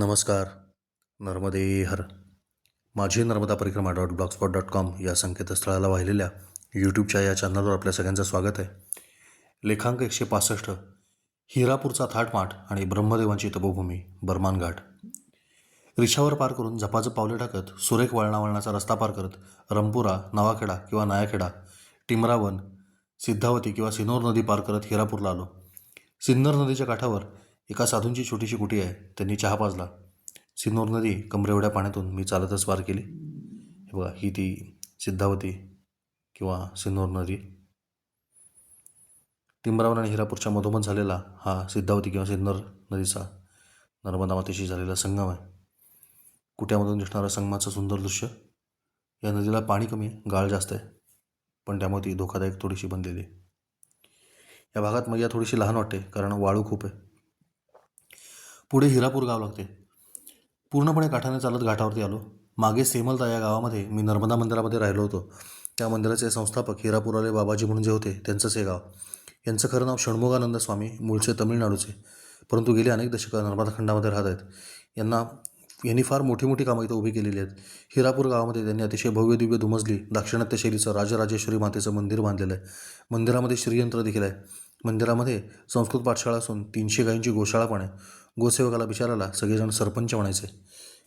नमस्कार. नर्मदे हर. माझी नर्मदा परिक्रमा डॉट ब्लॉगस्पॉट डॉट कॉम या संकेतस्थळाला वाहिलेल्या यूट्यूबच्या या चॅनलवर आपल्या सगळ्यांचं स्वागत आहे. लेखांक एकशे पासष्ट हिरापूरचा थाटमाट आणि ब्रह्मदेवांची तपोभूमी बर्मान घाट. रिक्षावर पार करून झपाझप पावले टाकत सुरेख वळणावळणाचा रस्ता पार करत रंपुरा नवाखेडा किंवा नायाखेडा टिमरावन सिद्धावती किंवा सिनोर नदी पार करत हिरापूरला आलो. सिन्नर नदीच्या काठावर एका साधूंची छोटीशी कुटी आहे. त्यांनी चहा पाजला. सिन्नोर नदी कमरेवड्या पाण्यातून मी चालतच पार केली. हे बघा ही ती सिद्धावती किंवा सिन्नोर नदी. टिंबरावन आणि हिरापूरच्या मधोमध झालेला हा सिद्धावती किंवा सिन्नर नदीचा नर्मदा मातेशी झालेला संगम आहे. कुट्यामधून दिसणारा संगमाचं सुंदर दृश्य. या नदीला पाणी कमी आहे गाळ जास्त आहे. पण त्यामुळे ती धोकादायक थोडीशी बनलेली या भागात मैया थोडीशी लहान वाटते कारण वाळू खूप आहे. पुढे हिरापूर गाव लागते. पूर्णपणे काठाने चालत घाटावरती आलो. मागे सेमलता या गावामध्ये मी नर्मदा मंदिरामध्ये राहिलो होतो. त्या मंदिराचे संस्थापक हिरापुराले बाबाजी म्हणून जे होते त्यांचंच हे गाव. यांचं खरं नाव षण्मुगानंद स्वामी मूळचे तमिळनाडूचे. परंतु गेली अनेक दशकं नर्मदा खंडामध्ये राहत आहेत. यांना यांनी फार मोठी मोठी कामं इथं उभी केलेली आहेत. हिरापूर गावामध्ये त्यांनी अतिशय भव्य दिव्य दुमजली दाक्षिणात्य शैलीचं राजराजेश्वरी मातेचं मंदिर बांधलेलं आहे. मंदिरामध्ये श्रीयंत्र देखील आहे. मंदिरामध्ये संस्कृत पाठशाळा असून तीनशे गायींची गोशाळा पण आहे. गोसेवकाला बिचाराला सगळेजण सरपंच म्हणायचे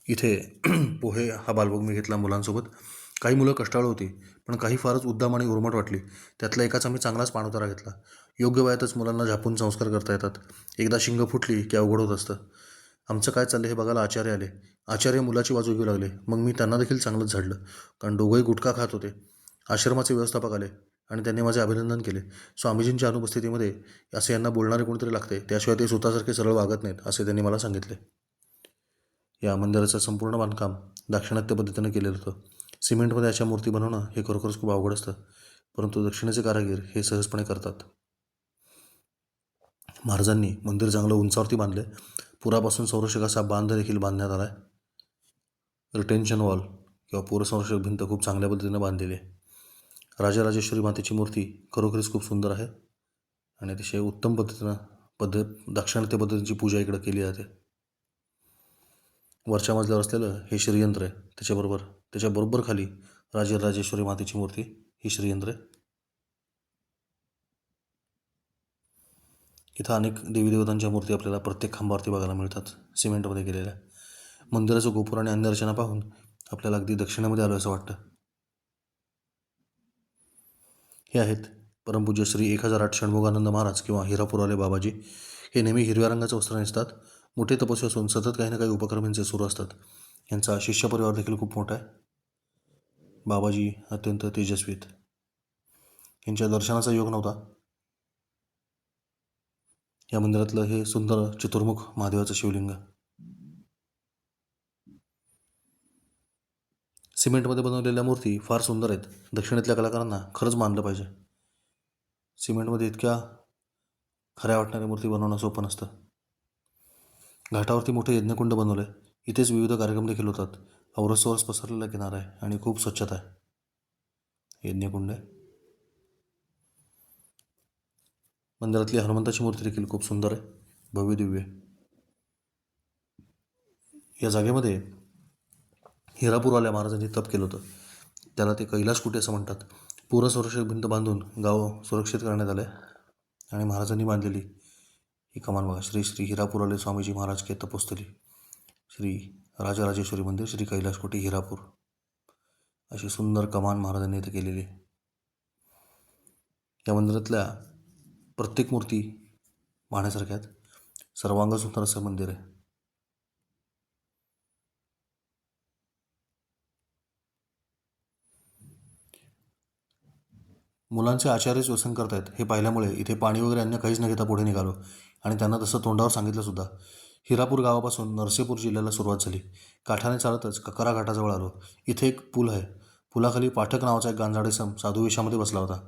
इथे पोहे हा बालभोग मी घेतला मुलांसोबत. काही मुलं कष्टाळू होती पण काही फारच उद्दाम आणि उर्मट वाटली. त्यातला एकाचा मी चांगलाच पाणउतारा घेतला. योग्य वयातच मुलांना झापून संस्कार करता येतात. एकदा शिंग फुटली की अवघड होत असतं. आमचं काय चाललं हे बघायला आचार्य आले. आचार्य मुलाची बाजू घेऊ लागले. मग मी त्यांना देखील चांगलंच झाडलं. कारण दोघंही गुटखा खात होते. आश्रमाचे व्यवस्थापक आले. आणि त्यांनी माझे अभिनंदन केले. स्वामीजींच्या अनुपस्थितीमध्ये असे यांना बोलणारे कोणीतरी लागते त्याशिवाय ते स्वतःसारखे सरळ वागत नाहीत असे त्यांनी मला सांगितले. या मंदिराचं संपूर्ण बांधकाम दाक्षिणात्य पद्धतीनं केलेलं होतं. सिमेंटमध्ये अशा मूर्ती बनवणं हे खरोखरच खूप अवघड असतं परंतु दक्षिणेचे कारागीर हे सहजपणे करतात. महाराजांनी मंदिर चांगलं उंचावरती बांधले. पुरापासून संरक्षक असा बांध देखील बांधण्यात आला आहे रिटेन्शन वॉल किंवा पूरसंरक्षक भिंत खूप चांगल्या पद्धतीनं बांधलेली आहे. राजराजेश्वरी मातेची मूर्ती खरोखरीच खूप सुंदर आहे. आणि अतिशय उत्तम पद्धतीनं पद्धत दाक्षिणात्य पद्धतीची पूजा इकडं केली जाते. वरच्या मजल्यावर असलेलं हे श्रीयंत्र आहे. त्याच्याबरोबर त्याच्याबरोबर खाली राजराजेश्वरी मातेची मूर्ती ही श्रीयंत्र आहे. इथं अनेक देवी देवतांच्या मूर्ती आपल्याला प्रत्येक खांबावरती बघायला मिळतात. सिमेंटमध्ये केलेल्या मंदिराचं गोपुर आणि अन्य रचना पाहून आपल्याला अगदी दक्षिणेमध्ये आलो असं वाटतं. हे आहेत. परमपूज्य श्री एक हजार आठ षण्मुगानंद महाराज किंवा हिरापुरवाले बाबाजी. हे नेहमी हिरव्या रंगाचं वस्त्र नेसतात. मोठे तपस्वी असून सतत काही ना काही उपक्रमांचे सुरू असतात. यांचा शिष्य परिवार देखील खूप मोठा आहे. बाबाजी अत्यंत तेजस्वीत यांच्या दर्शनाचा योग नव्हता. या मंदिरातलं हे सुंदर चतुर्मुख महादेवाचं शिवलिंग. सिमेंटमध्ये बनवलेल्या मूर्ती फार सुंदर आहेत. दक्षिणेतल्या कलाकारांना खरंच मानलं पाहिजे. सिमेंटमध्ये इतक्या खऱ्या वाटणाऱ्या मूर्ती बनवणं सोपं नसतं. घाटावरती मोठं यज्ञकुंड बनवलं. आहे इथेच विविध कार्यक्रम देखील होतात. औरसवरस पसरलेला किनारा आहे आणि खूप स्वच्छता आहे. यज्ञकुंड. आहे मंदिरातली हनुमंताची मूर्ती देखील खूप सुंदर आहे. भव्य दिव्य या जागेमध्ये हिरापूरवाल्या महाराजांनी तप केलं होतं. त्याला ते कैलास कुटे असं म्हणतात? पूरसुरक्षित भिंत बांधून गाव सुरक्षित करण्यात आलं आहे आणि महाराजांनी बांधलेली ही कमान बघा. श्री श्री हिरापूरवाले स्वामीजी महाराज के तपोस्थली. श्री राजराजेश्वरी मंदिर श्री कैलास कोटी हिरापूर. अशी सुंदर कमान महाराजांनी इथं केलेली या मंदिरातल्या प्रत्येक मूर्ती पाहण्यासारख्या आहेत. सर्वांग सुंदर असं मंदिर आहे. मुलांचे आचार्यच व्यसन करतायत. हे पाहिल्यामुळे इथे पाणी वगैरे अन्य काहीच न घेता पुढे निघालो. आणि त्यांना तसं तोंडावर सांगितलंसुद्धा हिरापूर गावापासून नरसेपूर जिल्ह्याला सुरुवात झाली. काठाने चालतच ककरा घाटाजवळ आलो. इथे एक पूल आहे. पुलाखाली पाठक नावाचा एक गांजाडे सम साधू वेशामध्ये बसला होता.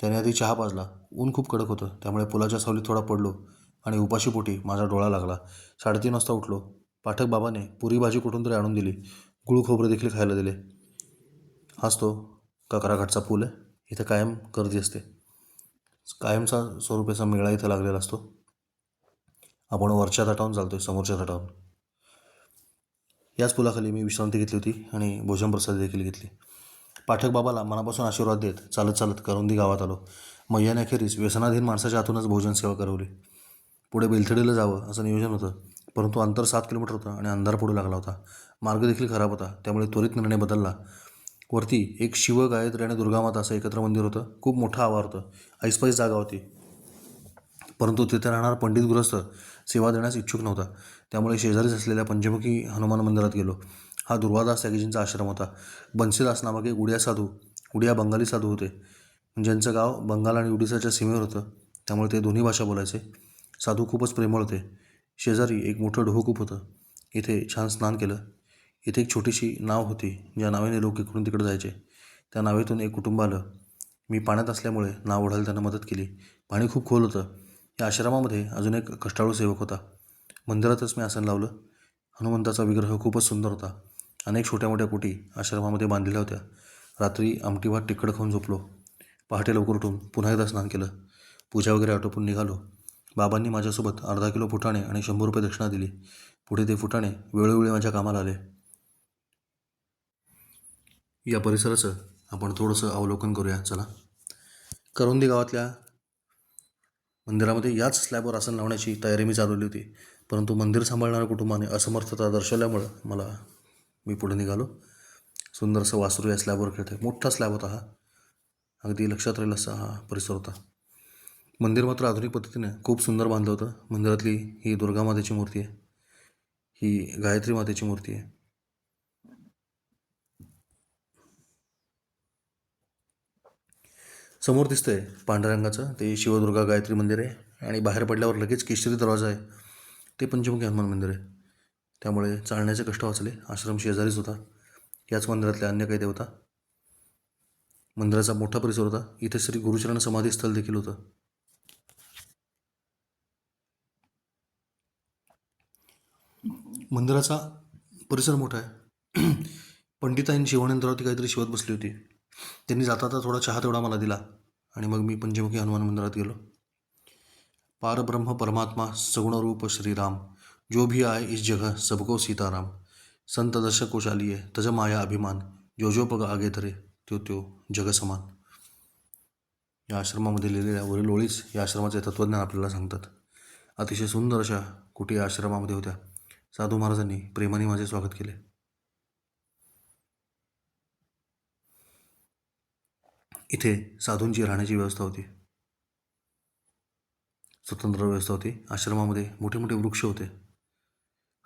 त्याने आधी चहा पाजला. ऊन खूप कडक होतं. त्यामुळे पुलाच्या सावलीत थोडा पडलो आणि उपाशीपोटी माझा डोळा लागला. साडेतीन वाजता उठलो. पाठक बाबाने पुरी भाजी कुठून तरी आणून दिली. गुळ खोबरे देखील खायला दिले. हाच तो ककराघाटचा पूल आहे. इथं कायम गर्दी असते. कायमचा स्वरूपाचा मेळा इथं लागलेला असतो. आपण वरच्या थाटावून चालतो आहे समोरच्या थाटावून याच पुलाखाली मी विश्रांती घेतली होती आणि भोजन प्रसाद देखील घेतली. पाठक बाबाला मनापासून आशीर्वाद देत चालत चालत करुंदी गावात आलो. मैयाने अखेरीस व्यसनाधीन माणसाच्या हातूनच भोजन सेवा करवली. पुढे बेलथडीला जावं असं नियोजन होतं परंतु अंतर सात किलोमीटर होतं आणि अंधार पडू लागला होता. मार्ग देखील खराब होता त्यामुळे त्वरित निर्णय बदलला. वरती एक शिव गायत्री आणि दुर्गामाता असं एकत्र मंदिर होतं. खूप मोठं आवार होतं. ऐसपाईस जागा होती. परंतु तिथे राहणार पंडित गृहस्थ सेवा देण्यास इच्छुक नव्हता. त्यामुळे शेजारीच असलेल्या पंचमुखी हनुमान मंदिरात गेलो. हा दुर्वादास त्यागीजींचा आश्रम होता. बन्सीदास नामक एक उडिया साधू उडिया बंगाली साधू होते. म्हणजे ज्यांचं गाव बंगाल आणि उडिसाच्या सीमेवर होतं. त्यामुळे ते दोन्ही भाषा बोलायचे. साधू खूपच प्रेमळ होते. शेजारी एक मोठं ढोकूप होतं. इथे छान स्नान केलं. इथे एक छोटीशी नाव होती. ज्या नावेने लोक इकडून तिकडे जायचे. त्या नावेतून एक कुटुंब आलं. मी पाण्यात असल्यामुळे नाव ओढायला त्यांना मदत केली. पाणी खूप खोल होतं. या आश्रमामध्ये अजून एक कष्टाळू सेवक होता. मंदिरातच मी आसन लावलं. हनुमंताचा विग्रह खूपच सुंदर होता. अनेक छोट्या मोठ्या कुटी आश्रमामध्ये बांधलेल्या होत्या. रात्री आमटी भात तिखट खाऊन झोपलो. पहाटे लवकर उठून पुन्हा एकदा स्नान केलं. पूजा वगैरे आटोपून निघालो. बाबांनी माझ्यासोबत अर्धा किलो फुटाणे आणि शंभर रुपये दक्षिणा दिली. पुढे ते फुटाणे वेळोवेळी माझ्या कामाला आले. या परिसराचं आपण थोडंसं अवलोकन करूया चला. करोंदी गावातल्या मंदिरामध्ये याच स्लॅबवर आसन लावण्याची तयारी मी चालवली होती परंतु मंदिर सांभाळणाऱ्या कुटुंबाने असमर्थता दर्शवल्यामुळं मला मी पुढे निघालो. सुंदरसं वासरू या स्लॅबवर खेळते मोठा स्लॅब होता हा. अगदी लक्षात राहील असा हा परिसर होता. मंदिर मात्र आधुनिक पद्धतीने खूप सुंदर बांधलं होतं. मंदिरातली ही दुर्गा मातेची मूर्ती आहे. ही गायत्री मातेची मूर्ती आहे. समोर दिसतंय पांढऱ्या रंगाचं ते शिवदुर्गा गायत्री मंदिर आहे आणि बाहेर पडल्यावर लगेच केशरी दरवाजा आहे. ते पंचमुखी हनुमान मंदिर आहे. त्यामुळे चालण्याचे कष्ट वाचले. आश्रम शेजारीच होता. याच मंदिरातल्या अन्य काही देवता. मंदिराचा मोठा परिसर होता. इथे श्री गुरुचरण समाधी स्थळ देखील होतं. मंदिराचा परिसर मोठा आहे. पंडिताईन शिवानंदरावरती काहीतरी शिवत बसली होती. त्यांनी जाता थोडा चहा तेवढा मला दिला आणि मग मी पंचमुखी हनुमान मंदिरात गेलो. पारब्रह्म परमात्मा सगुण रूप श्रीराम जो भी आए इस जगह सबको सीताराम संत दर्शक को तज माया अभिमान जो जो पग आगे धरे त्यो त्यो जग समान. या आश्रमामध्ये लिहिलेल्या वरील ओळीच या आश्रमाचे तत्त्वज्ञान आपल्याला सांगतात. अतिशय सुंदर अशा कुठे आश्रमामध्ये होत्या. साधू महाराजांनी प्रेमाने माझे स्वागत केले. इथे साधूंची राहण्याची व्यवस्था होती. स्वतंत्र व्यवस्था होती. आश्रमामध्ये मोठे मोठे वृक्ष होते.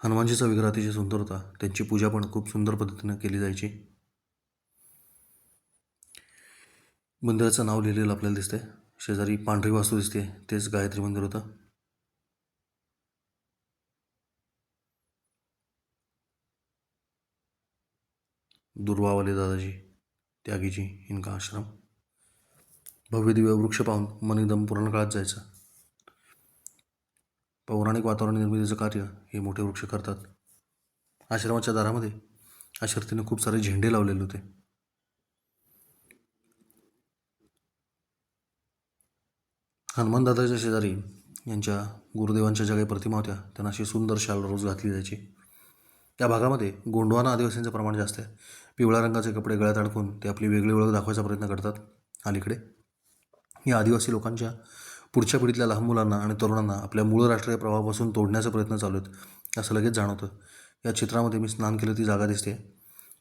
हनुमानजीचा विग्रह अतिशय सुंदर होता. त्यांची पूजा पण खूप सुंदर पद्धतीनं केली जायची. मंदिराचं नाव लिहिलेलं आपल्याला दिसतंय. शेजारी पांढरी वास्तू दिसते. तेच गायत्री मंदिर होतं. दुर्वावाले दादाजी त्यागीजी इनका आश्रम. भव्य दिव्य वृक्ष पाहून मन एकदम पुराणकाळात जायचं. पौराणिक वातावरण निर्मितीचं कार्य हे मोठे वृक्ष करतात. आश्रमाच्या दारामध्ये आश्रतीने खूप सारे झेंडे लावलेले होते. हनुमानदादाच्या शेजारी यांच्या गुरुदेवांच्या ज्या काही प्रतिमा होत्या त्यांना अशी सुंदर शाल रोज घातली जायची. या भागामध्ये गोंडवाना आदिवासींचं प्रमाण जास्त आहे. पिवळ्या रंगाचे कपडे गळ्यात अडकून ते आपली वेगळी ओळख दाखवायचा प्रयत्न करतात. अलीकडे या आदिवासी लोकांच्या पुढच्या पिढीतल्या लहान मुलांना आणि तरुणांना आपल्या मूळ राष्ट्रीय प्रवाहापासून तोडण्याचा प्रयत्न चालू आहेत असं लगेच जाणवतं. या चित्रामध्ये मी स्नान केलं ती जागा दिसते.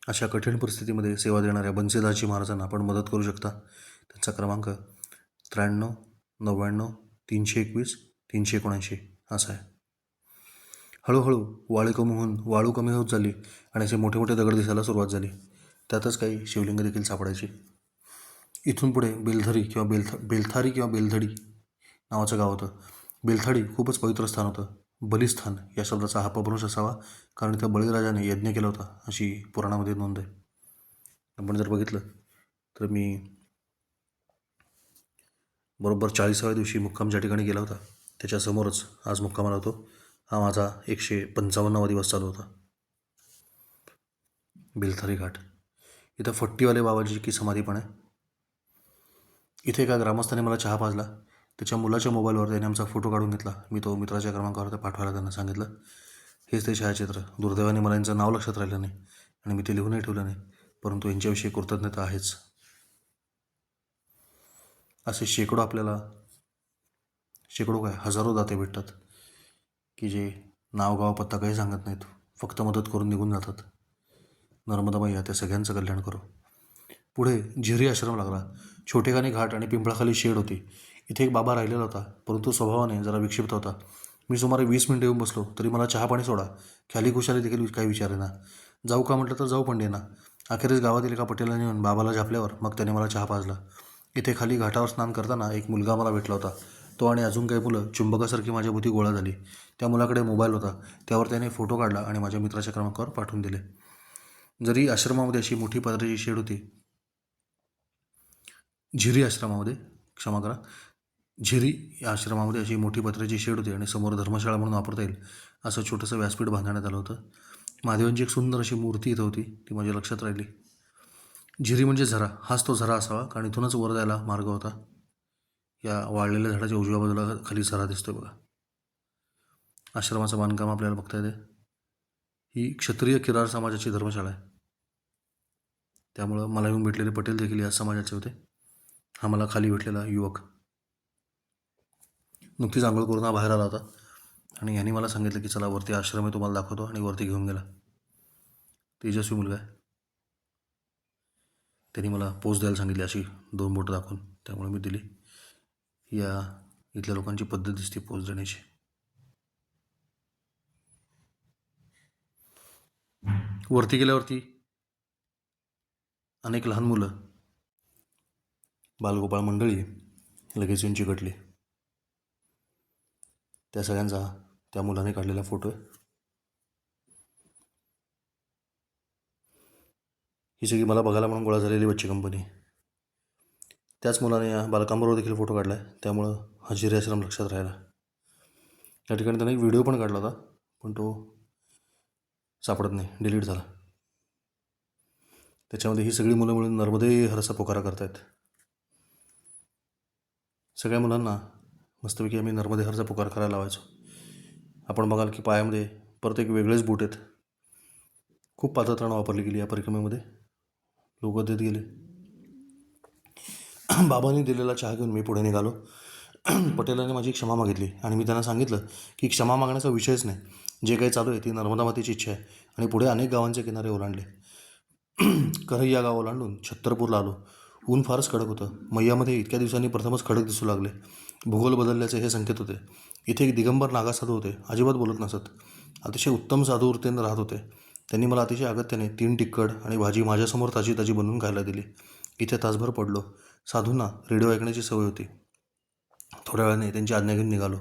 अशा कठीण परिस्थितीमध्ये सेवा देणाऱ्या बन्सीदासजी महाराजांना आपण मदत करू शकता. त्यांचा क्रमांक त्र्याण्णव नव्याण्णव तीनशे एकवीस तीनशे एकोणऐंशी असा आहे. हळूहळू वाळू कमी होऊन वाळू कमी होत झाली आणि असे मोठे मोठे दगड दिसायला सुरुवात झाली. त्यातच काही शिवलिंग देखील सापडायची. इथून पुढे बेलधरी किंवा बेलथ बेलथारी किंवा बेलधडी नावाचं गाव होतं. बेलथाडी खूपच पवित्र स्थान होतं. बलिस्थान या शब्दाचा हा अपभ्रंश असावा कारण इथं बळीराजाने यज्ञ केला होता अशी पुराणामध्ये नोंद आहे. आपण जर बघितलं तर मी बरोबर चाळीसाव्या दिवशी मुक्काम ज्या ठिकाणी गेला होता त्याच्यासमोरच आज मुक्कामाला होतो. हा माझा एकशे पंचावन्नावा दिवस चालू होता. बेलथारी घाट. इथं फट्टीवाले बाबाजी की समाधी पण आहे. इथे एका ग्रामस्थाने मला चहा पाजला. त्याच्या मुलाच्या मोबाईलवर त्याने आमचा फोटो काढून घेतला. मी तो मित्राच्या क्रमांकावर ते पाठवायला त्यांना सांगितलं. हेच ते छायाचित्र. दुर्दैवाने मला यांचं नाव लक्षात राहिलं नाही आणि मी ते लिहूनही ठेवलं नाही. परंतु यांच्याविषयी कृतज्ञता आहेच. असे शेकडो आपल्याला शेकडो काय हजारो दाते भेटतात की जे नाव गाव पत्ता काही सांगत नाहीत. फक्त मदत करून निघून जातात. नर्मदाबाई या त्या सगळ्यांचं कल्याण करू. पुढे झिरी आश्रम लागला. छोटेखानी घाट आणि पिंपळाखाली शेड होती. इथे एक बाबा राहिलेला होता परंतु स्वभावाने जरा विक्षिप्त होता. मी सुमारे वीस मिनिटं येऊन बसलो तरी मला चहा पाणी सोडा. ख्याली खुशाली देखील काही विचारेना. जाऊ का म्हटलं तर जाऊ पण देना. अखेरीस गावातील एका पटेलाने नेऊन बाबाला झापल्यावर मग त्याने मला चहा पाजला. इथे खाली घाटावर स्नान करताना एक मुलगा मला भेटला होता. तो आणि अजून काही मुलं चुंबकासारखी माझ्या भोवती गोळा झाली. त्या मुलाकडे मोबाईल होता. त्यावर त्याने फोटो काढला आणि माझ्या मित्राच्या क्रमांकावर पाठवून दिले. जरी आश्रमामध्ये अशी मोठी पदराची शेड होती झिरी आश्रमामध्ये क्षमा करा. झिरी या आश्रमामध्ये अशी मोठी पत्र्याची शेड होती आणि समोर धर्मशाळा म्हणून वापरता येईल असं छोटंसं व्यासपीठ बांधण्यात आलं होतं. महादेवांची एक सुंदर अशी मूर्ती इथं होती ती माझ्या लक्षात राहिली. झिरी म्हणजे झरा हाच तो झरा असावा कारण इथूनच वर जायला मार्ग होता. या वाळलेल्या झाडाच्या उजव्या बाजूला खाली झरा दिसतोय बघा. आश्रमाचं बांधकाम आपल्याला बघता येते ही क्षत्रिय किरार समाजाची धर्मशाळा आहे. त्यामुळं मला येऊन भेटलेले पटेल देखील या समाजाचे होते. हा मला खाली भेटलेला युवक. नुकतीच आंघोळ करून हा बाहेर आला होता. आणि यांनी मला सांगितलं की चला वरती आश्रम आहे तुम्हाला दाखवतो आणि वरती घेऊन गेला. तेजस्वी मुलगा आहे. त्यांनी मला पोच द्यायला सांगितली अशी दोन बोटं दाखवून. त्यामुळे मी दिली. या इथल्या लोकांची पद्धत दिसते पोच देण्याची. वरती गेल्यावरती अनेक लहान मुलं बालगोपाळ मंडळी लगेच येऊन चिकटली त्या सगळ्यांचा त्या मुलाने काढलेला फोटो आहे. ही सगळी मला बघायला म्हणून गोळा झालेली बच्ची कंपनी. त्याच मुलाने या बालकांबरोबर देखील फोटो काढला आहे त्यामुळं हजिरी आश्रम लक्षात राहिला या ठिकाणी त्याने एक व्हिडिओ पण काढला होता पण तो सापडत नाही डिलीट झाला. त्याच्यामध्ये ही सगळी मुलं मिळून नर्मदे हरसा पोकारा करतायत. सगळ्या मुलांना मस्तपैकी आम्ही नर्मदे हरचा पुकार करायला लावायचो. आपण बघाल की पायामध्ये परत एक वेगळेच बूट आहेत. खूप पात्रताना वापरली गेली या परिक्रमेमध्ये. लोक देत गेले. बाबांनी दिलेला चहा घेऊन मी पुढे निघालो. पटेलाने माझी क्षमा मागितली आणि मी त्यांना सांगितलं की क्षमा मागण्याचा विषयच नाही. जे काही चालू आहे ती नर्मदा मातेची इच्छा आहे आणि पुढे अनेक गावांचे किनारे ओलांडले. करही या गाव ओलांडून छत्तरपूरला आलो. ऊन फारच कडक होतं. मैयामध्ये इतक्या दिवसांनी प्रथमच खडक दिसू लागले. भूगोल बदलल्याचे हे संकेत होते. इथे एक दिगंबर नागा साधू होते. अजिबात बोलत नसत. अतिशय उत्तम साधूवृत्तीने राहत होते. त्यांनी मला अतिशय अगत्याने तीन तिखट आणि भाजी माझ्यासमोर ताजी ताजी बनवून खायला दिली. इथे तासभर पडलो. साधूंना रेडिओ ऐकण्याची सवय होती. थोड्या वेळाने त्यांची आज्ञा घेऊन निघालो.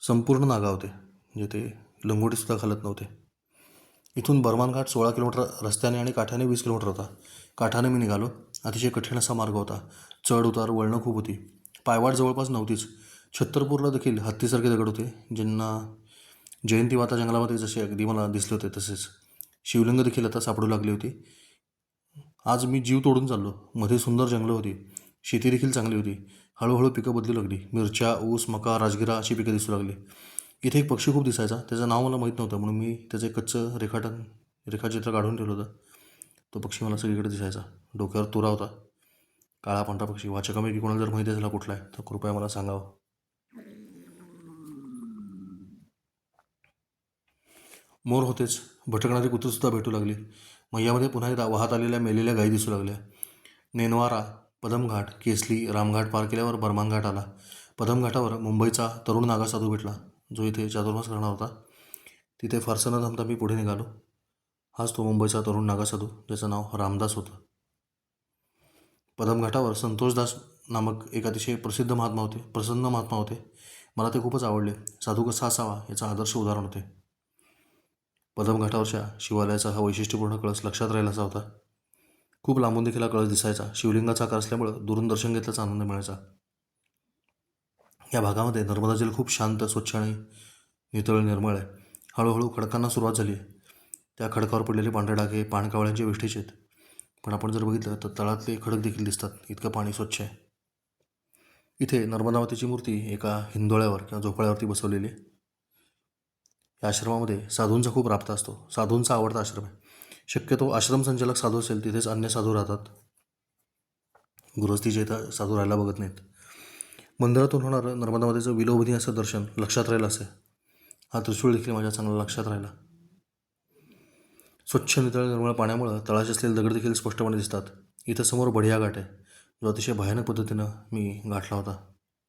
संपूर्ण नागा होते म्हणजे ते लंगोटीसुद्धा घालत नव्हते. इथून बर्मान घाट सोळा किलोमीटर रस्त्याने आणि काठ्याने वीस किलोमीटर होता. काठाने मी निघालो. अतिशय कठीण असा मार्ग होता. चढ उतार वळणं खूप होती. पायवाट जवळपास नव्हतीच. छत्तरपूरला देखील हत्तीसारखे दगड होते ज्यांना जयंती माता जंगलामध्ये जसे अगदी मला दिसले होते तसेच. शिवलिंग देखील आता सापडू लागली होती. आज मी जीव तोडून चाललो. मध्ये सुंदर जंगलं होती. शेती देखील चांगली होती. हळूहळू पिकं बदलू लागली. मिरच्या ऊस मका राजगिरा अशी पिकं दिसू लागली. इथे एक पक्षी खूप दिसायचा. त्याचं नाव मला माहीत नव्हतं. म्हणून मी त्याचं एक कच्चं रेखाटन रेखाचित्र काढून ठेवलं होतं. तो पक्षी मला सगळीकडे दिसायचा. डोक्यावर तुरा होता. काळा पांढरा पक्षी. वाचकापैकी कोणाला जर माहिती झाला कुठला आहे तर कृपया मला सांगावं. मोर होतेच. भटकणारी कुत्रसुद्धा भेटू लागली. मैयामध्ये पुन्हा एकदा वाहत आलेल्या मेलेल्या गायी दिसू लागल्या. नेनवारा पदमघाट केसली रामघाट पार केल्यावर बर्मानघाट आला. पदमघाटावर मुंबईचा तरुण नागा साधू भेटला. जो इथे चातुर्मास करणार होता. तिथे फारसं न थांबता मी पुढे निघालो. हाच तो मुंबईचा तरुण नागा साधू ज्याचं नाव रामदास होतं. पदमघाटावर संतोषदास नामक एक अतिशय प्रसिद्ध महात्मा होते प्रसन्न महात्मा होते. मला ते खूपच आवडले. साधू कसा असावा याचं आदर्श उदाहरण होते. पदमघाटावरच्या शिवालयाचा हा वैशिष्ट्यपूर्ण कळस लक्षात राहिलासा होता. खूप लांबून देखील हा कळस दिसायचा. शिवलिंगाचा आकार असल्यामुळं दुरून दर्शन घेतल्याचा आनंद मिळायचा. या भागामध्ये नर्मदा जल खूप शांत स्वच्छ आणि नितळ निर्मळ आहे. हळूहळू खडकांना सुरुवात झाली आहे. त्या खडकावर पडलेले पांढरे डाग हे पाणकावळ्यांचे विष्ठेचे आहेत. पण आपण जर बघितलं तर तळातले खडक देखील दिसतात. इतकं पाणी स्वच्छ आहे. इथे नर्मदा मूर्ती एका हिंदोळ्यावर किंवा झोपाळ्यावरती बसवलेली आहे. या आश्रमामध्ये साधूंचा खूप राबता असतो. साधूंचा आवडता आश्रम आहे. शक्यतो आश्रम संचालक साधू असेल तिथेच अन्य साधू राहतात. गृहस्थीचे इथं साधू राहायला बघत नाहीत. मंदिरातून होणारं नर्मदा मातेचं विलोभनी असं दर्शन लक्षात राहिलं असं हा त्रिशूळ देखील माझ्या चांगला लक्षात राहिला. स्वच्छ नितळ निर्मळ पाण्यामुळं तळाशी असलेले दगड देखील स्पष्टपणे दिसतात. इथं समोर बढिया घाट आहे. जो अतिशय भयानक पद्धतीनं मी गाठला होता.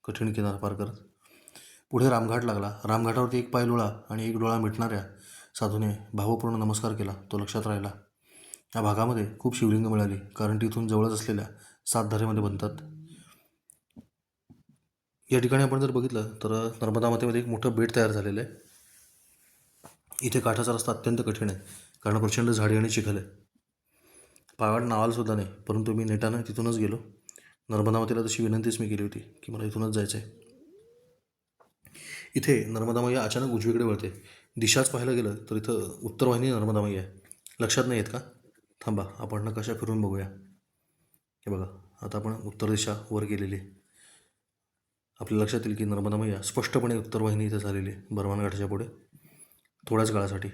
कठीण किनार पार करत. पुढे रामघाट लागला. रामघाटावरती एक पाय डोळा आणि एक डोळा मिटणाऱ्या साधूने भावपूर्ण नमस्कार केला. तो लक्षात राहिला. या भागामध्ये खूप शिवलिंग मिळाली कारण तिथून जवळच असलेल्या सातधारेमध्ये बनतात. या ठिकाणी आपण जर बघितलं तर नर्मदा मातेमध्ये एक मोठं बेट तयार झालेलं आहे. इथे काठाचा रस्ता अत्यंत कठीण आहे. कारण प्रचंड झाडी आणि चिखल आहे. पायवाट नावाला सुद्धा नाही परंतु मी नेटानं तिथूनच गेलो. नर्मदा तशी विनंतीच मी केली होती की मला इथूनच जायचं आहे इथे नर्मदा मैया अचानक उजवीकडे वळते. दिशाच पाहायला गेलं तर इथं उत्तर वाहिनी नर्मदामय्या आहे. लक्षात नाही येत का? थांबा आपण कशा फिरून बघूया. हे बघा आता आपण उत्तर दिशा वर गेलेली आहे. आपल्या लक्षात येईल की नर्मदा मैया स्पष्टपणे उत्तर वाहिनी इथं झालेली आहे बर्मान पुढे. थोड्याच काळासाठी.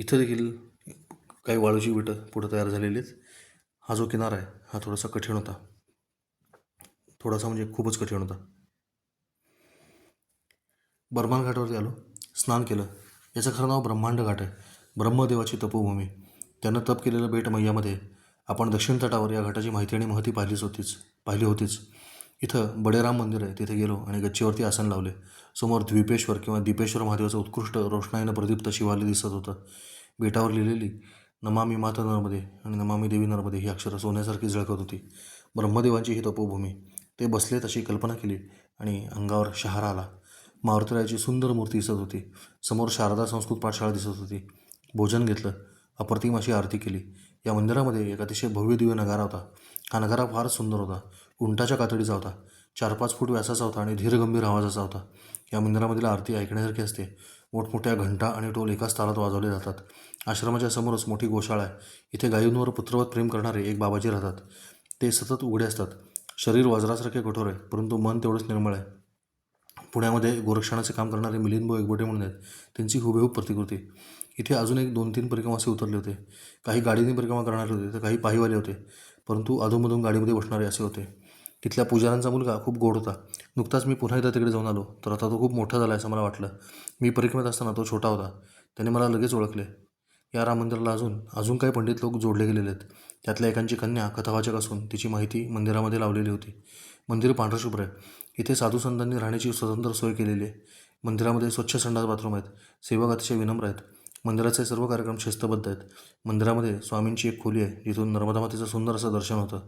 इथं देखील काही वाळूची विटं पुढं तयार झालेली आहेत हा जो किनारा आहे हा थोडासा कठीण होता. थोडासा म्हणजे खूपच कठीण होता. बर्मान घाटावरती आलो स्नान केलं. याचं खरं नाव ब्रह्मांड घाट आहे. ब्रह्मदेवाची तपोभूमी. त्यानं तप केलेलं बेट मैयामध्ये. आपण दक्षिण तटावर या घाटाची माहिती आणि महती पाहिलीच होतीच पाहिली होतीच. इथं बडेराम मंदिर आहे तिथे गेलो आणि गच्चीवरती आसन लावले. समोर द्वीपेश्वर किंवा दीपेश्वर महादेवाचं उत्कृष्ट रोषणाईनं प्रदीप्त शिवाले दिसत होतं. बेटावर लिहिलेली नमामी माता नर्मदे आणि नमामी देवी नर्मदे ही अक्षरं सोन्यासारखी झळकत होती. ब्रह्मदेवांची ही तपोभूमी. ते बसले तशी कल्पना केली आणि अंगावर शहारा आला. मारुतीरायाची सुंदर मूर्ती दिसत होती. समोर शारदा संस्कृत पाठशाळा दिसत होती. भोजन घेतलं अप्रतिम अशी आरती केली. या मंदिरामध्ये एक अतिशय भव्य दिव्य नगारा होता. हा नगारा फारच सुंदर होता. उंटाच्या कातडीचा होता. चार पाच फूट व्यासाचा होता आणि धीरगंभीर आवाजाचा होता. या मंदिरामधील आरती ऐकण्यासारखी असते. मोठमोठ्या घंटा आणि टोल एकाच तालात वाजवले जातात. आश्रमाच्या समोरच मोठी गोशाळा आहे. इथे गायींवर पुत्रवत प्रेम करणारे एक बाबाजी राहतात. ते सतत उघडे असतात. शरीर वज्रासारखे कठोर आहे परंतु मन तेवढंच निर्मळ आहे. पुण्यामध्ये गोरक्षणाचे काम करणारे मिलिंद एकबोटे म्हणून आहेत. त्यांची हुबेहूब प्रतिकृती. इथे अजून एक दोन तीन परिक्रमासे उतरले होते. काही गाडीने परिक्रमा करणारे होते तर काही पायीवाले होते परंतु अधूनमधून गाडीमध्ये बसणारे असे होते. तिथल्या पुजाऱ्यांचा मुलगा खूप गोड होता. नुकताच मी पुन्हा एकदा तिकडे जाऊन आलो. तर आता तो खूप मोठा झाला असं मला वाटलं. मी परिक्रमेत असताना तो छोटा होता. त्याने मला लगेच ओळखले. या राम मंदिराला अजून अजून काही पंडित लोक जोडले गेलेले आहेत. त्यातल्या एकांची कन्या कथावाचक असून तिची माहिती मंदिरामध्ये लावलेली होती. मंदिर पांढरशुभ्र आहे. इथे साधू संतांनी राहण्याची स्वतंत्र सोय केलेली आहे. मंदिरामध्ये स्वच्छ संडास बाथरूम आहेत. सेवक अतिशय विनम्र आहेत. मंदिराचे सर्व कार्यक्रम शिस्तबद्ध आहेत. मंदिरामध्ये स्वामींची एक खोली आहे. जिथून नर्मदा मातेचं सुंदर असं दर्शन होतं.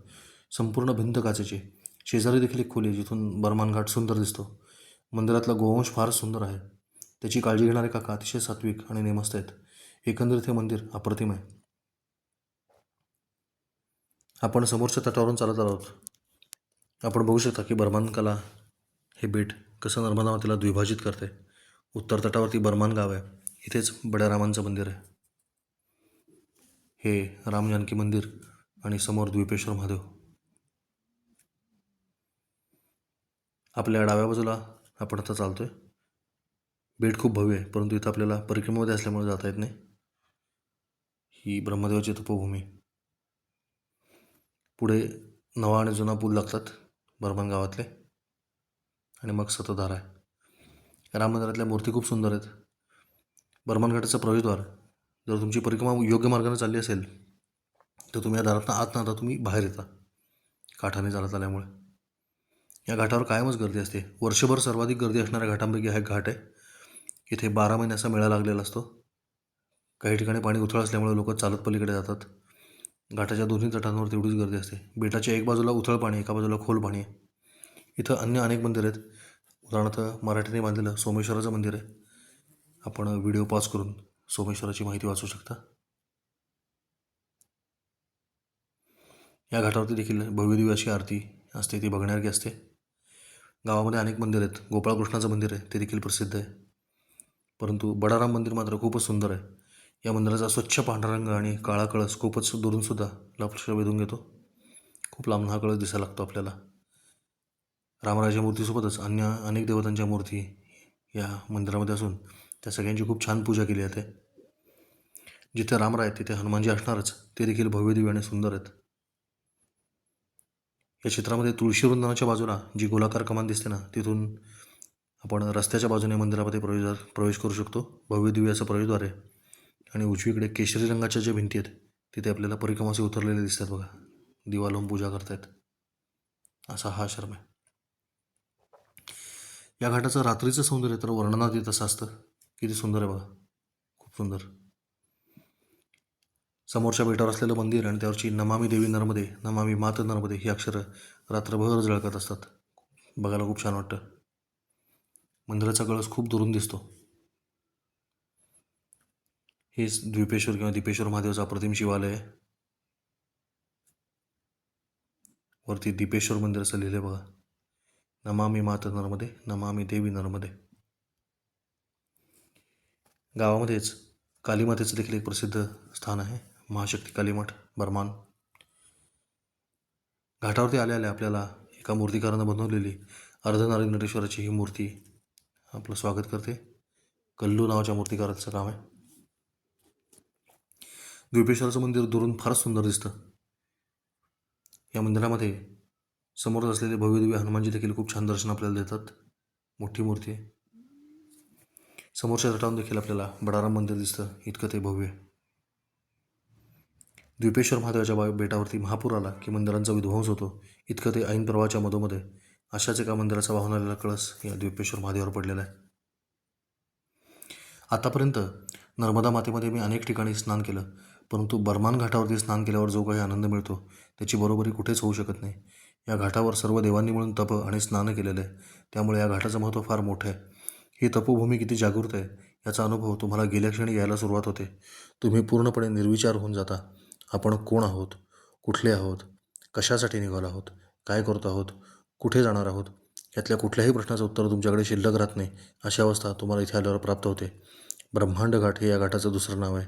संपूर्ण भिंत काचेची. शेजारी देखील एक खोली आहे जिथून बर्मान घाट सुंदर दिसतो. मंदिरातला गोवंश फारच सुंदर आहे. त्याची काळजी घेणारे काका अतिशय सात्विक आणि नेमस्त आहेत. एकंदरीत हे मंदिर अप्रतिम आहे. आपण समोरच्या तटावरून चालत आलोत आहोत. आपण बघू शकता की बर्मान कला हे बेट कसं नर्मदा मातेला द्विभाजित करते. उत्तर तटावरती बर्मान गाव आहे. इथेच बड्या रामांचं मंदिर आहे. हे राम जानकी मंदिर आणि समोर द्वीपेश्वर महादेव. आपल्या डाव्या बाजूला आपण आता चालतो आहे बेट खूप भव्य आहे परंतु इथं आपल्याला परिक्रमामध्ये असल्यामुळे जाता येत नाही. ही ब्रह्मदेवाची तपोभूमी. पुढे नवा आणि जुना पूल लागतात बर्मन गावातले. आणि मग सतधारा आहे. राम मंदिरातल्या मूर्ती खूप सुंदर आहेत. बर्मन प्रवेशद्वार जर तुमची परिक्रमा योग्य मार्गाने चालली असेल तर तुम्ही या दारातनं आत ना आता तुम्ही बाहेर येता. काठाने चालत आल्यामुळे. या घाटावर कायमच गर्दी असते. वर्षभर सर्वाधिक गर्दी असणाऱ्या घाटांपैकी हा एक घाट आहे. इथे बारा महिन्याचा मेळा लागलेला असतो. काही ठिकाणी पाणी उथळ असल्यामुळे लोक चालत पलीकडे जातात. घाटाच्या दोन्ही तटांवर तेवढीच गर्दी असते. बेटाच्या एक बाजूला उथळ पाणी एका बाजूला खोल पाणी आहे. इथं अन्य अनेक मंदिर आहेत. उदाहरणार्थ मराठीने बांधलेलं सोमेश्वराचं मंदिर आहे. आपण व्हिडिओ पॉज करून सोमेश्वराची माहिती वाचू शकता. या घाटावरती देखील भव्यदिव्य अशी आरती असते ती बघण्यासारखी असते. गावामध्ये अनेक मंदिर आहेत. गोपाळकृष्णाचं मंदिर आहे ते देखील प्रसिद्ध आहे. परंतु बडाराम मंदिर मात्र खूपच सुंदर आहे. या मंदिराचा स्वच्छ पांढरा रंग आणि काळा कळस खूपच दुरूनसुद्धा लक्ष वेधून घेतो. खूप लांब हा कळस दिसायला लागतो आपल्याला. रामराजा मूर्तीसोबतच अन्य अनेक देवतांच्या मूर्ती या मंदिरामध्ये असून त्या सगळ्यांची खूप छान पूजा केली जाते. जिथे रामराय तिथे हनुमानजी असणारच ते देखील भव्यदिव्य आणि सुंदर आहेत. या चित्रामध्ये तुळशी वृंदावनाच्या बाजूला जी गोलाकार कमान दिसते ना तिथून आपण रस्त्याच्या बाजूने मंदिरामध्ये प्रवेश प्रवेश करू शकतो. भव्यदिव्य असं प्रवेशद्वार आहे. आणि उजवीकडे केशरी रंगाच्या ज्या भिंती आहेत तिथे आपल्याला परिक्रमाचे उतरलेले दिसतात बघा. दिवा लावून पूजा करतायत. असा हा आश्रम आहे. या घाटाचं रात्रीचं सौंदर्य तर वर्णनातीत असं असतं. किती सुंदर आहे बघा. खूप सुंदर. समोरच्या बेटावर असलेलं मंदिर आणि त्यावरची नमामी देवी नर्मदे नमामी मात नर्मदे ही अक्षरं रात्रभर झळकत असतात. बघायला खूप छान वाटतं. मंदिराचा कळस खूप दुरून दिसतो. हेच द्वीपेश्वर किंवा दीपेश्वर महादेवचा अप्रतिम शिवालय. आहे वरती दीपेश्वर मंदिर असं लिहिलं बघा. नमामी मात नर्मदे नमामी देवी नर्मदे. गावामध्येच कालीमातेचं देखील एक प्रसिद्ध स्थान आहे. महाशक्ती कालीमठ बर्मान. घाटावरती आल्या आल्या आपल्याला एका मूर्तिकारानं बनवलेली अर्धनारी नटेश्वराची ही मूर्ती आपलं स्वागत करते. कल्लू नावाच्या मूर्तिकाराचं काम आहे. द्वीपेश्वराचं मंदिर दुरून फारच सुंदर दिसतं. या मंदिरामध्ये समोरच असलेले भव्यदिव्य हनुमानजी देखील खूप छान दर्शन आपल्याला देतात. मोठी मूर्ती आहे. समोरच्या रटावून देखील आपल्याला बडाराम मंदिर दिसतं. इतकं ते भव्य. आहे. द्वीपेश्वर महादेवाच्या बा बेटावरती महापूर आला की मंदिरांचा विध्वंस होतो. इतकं ते ऐन प्रवाहाच्या मधोमध्ये अशाच एका मंदिराचा वाहून आलेला कळस या द्वीपेश्वर महादेवावर पडलेला आहे. आतापर्यंत नर्मदा मातेमध्ये मी अनेक ठिकाणी स्नान केलं परंतु बर्मान घाटावरती स्नान केल्यावर जो काही आनंद मिळतो त्याची बरोबरी कुठेच होऊ शकत नाही. या घाटावर सर्व देवांनी मिळून तप आणि स्नान केलेलं आहे. त्यामुळे या घाटाचं महत्त्व फार मोठं आहे. ही तपोभूमी किती जागृत आहे याचा अनुभव तुम्हाला गेल्या क्षणी यायला सुरुवात होते. तुम्ही पूर्णपणे निर्विचार होऊन जाता. आपण कोण आहोत? कुठले आहोत? कशासाठी निघालो आहोत? काय करतो आहोत? कुठे जाणार आहोत? यातल्या कुठल्याही प्रश्नाचं उत्तर तुमच्याकडे शिल्लक राहत नाही अशी अवस्था तुम्हाला इथे आल्यावर प्राप्त होते. ब्रह्मांड घाट हे या घाटाचं दुसरं नाव आहे.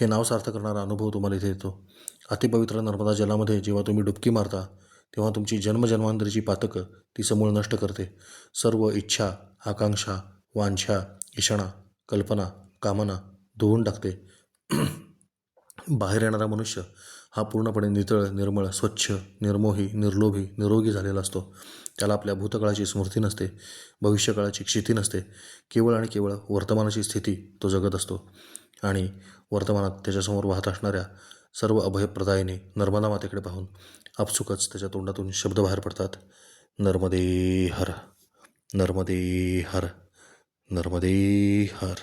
हे नाव सार्थ करणारा अनुभव तुम्हाला इथे येतो. अतिपवित्र नर्मदा जलामध्ये जेव्हा तुम्ही डुबकी मारता तेव्हा तुमची जन्मजन्मांतरीची पातकं ती समूळ नष्ट करते. सर्व इच्छा आकांक्षा वांछा इषणा कल्पना कामना धुवून टाकते. बाहेर येणारा मनुष्य हा पूर्णपणे नितळ निर्मळ स्वच्छ निर्मोही निर्लोभी निरोगी झालेला असतो. त्याला आपल्या भूतकाळाची स्मृती नसते भविष्यकाळाची क्षिती नसते. केवळ आणि केवळ वर्तमानाची स्थिती तो जगत असतो. आणि वर्तमानात त्याच्यासमोर वाहत असणाऱ्या सर्व अभयप्रदायीने नर्मदा मातेकडे पाहून आपसुकच त्याच्या तोंडातून शब्द बाहेर पडतात. नर्मदे हर नर्मदे हर नर्मदे हर.